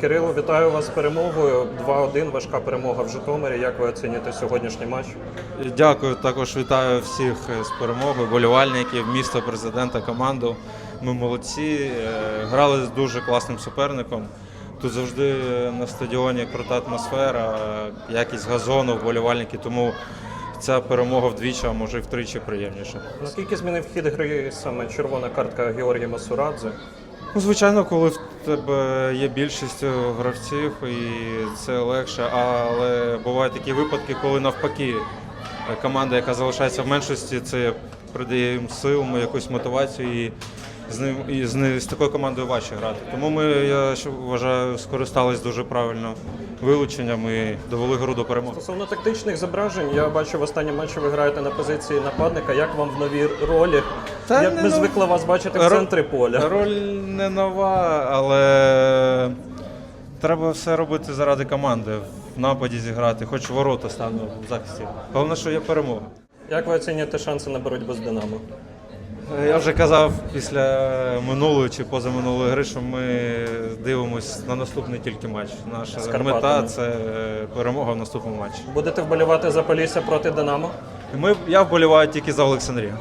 Кирило, вітаю вас з перемогою. 2-1, важка перемога в Житомирі. Як ви оцінюєте сьогоднішній матч? Дякую, також вітаю всіх е, з перемогою, болівальників, місто, президента, команду. Ми молодці. е, Грали з дуже класним суперником. Тут завжди на стадіоні крута атмосфера, е, якість газону, вболівальники, тому ця перемога вдвічі, а може і втричі приємніша. Наскільки змінив хід гри саме червона картка Георгія Масурадзе? Ну, звичайно, коли в тебе є більшість е, гравців, і це легше. Але бувають такі випадки, коли навпаки е, команда, яка залишається в меншості, це придає їм сил, якусь мотивацію. І з ним і з, з такою командою важче грати. Тому ми, я вважаю, скористались дуже правильно вилученням і довели гру до перемоги. Стосовно тактичних зображень, я бачу в останньому матчі ви граєте на позиції нападника. Як вам в новій ролі? Та Як не ми нов- звикли вас бачити в Ро- центрі поля. Роль не нова, але треба все робити заради команди. В нападі зіграти, хоч ворота стану в захисті. Головне, що є перемога. Як ви оцінюєте шанси на боротьбу з Динамо? Я вже казав після минулої чи позаминулої гри, що ми дивимося на наступний тільки матч. Наша Карпатами. мета це перемога в наступному матчі. Будете вболівати за Полісся проти Динамо? Ми, я вболіваю тільки за Олександрію.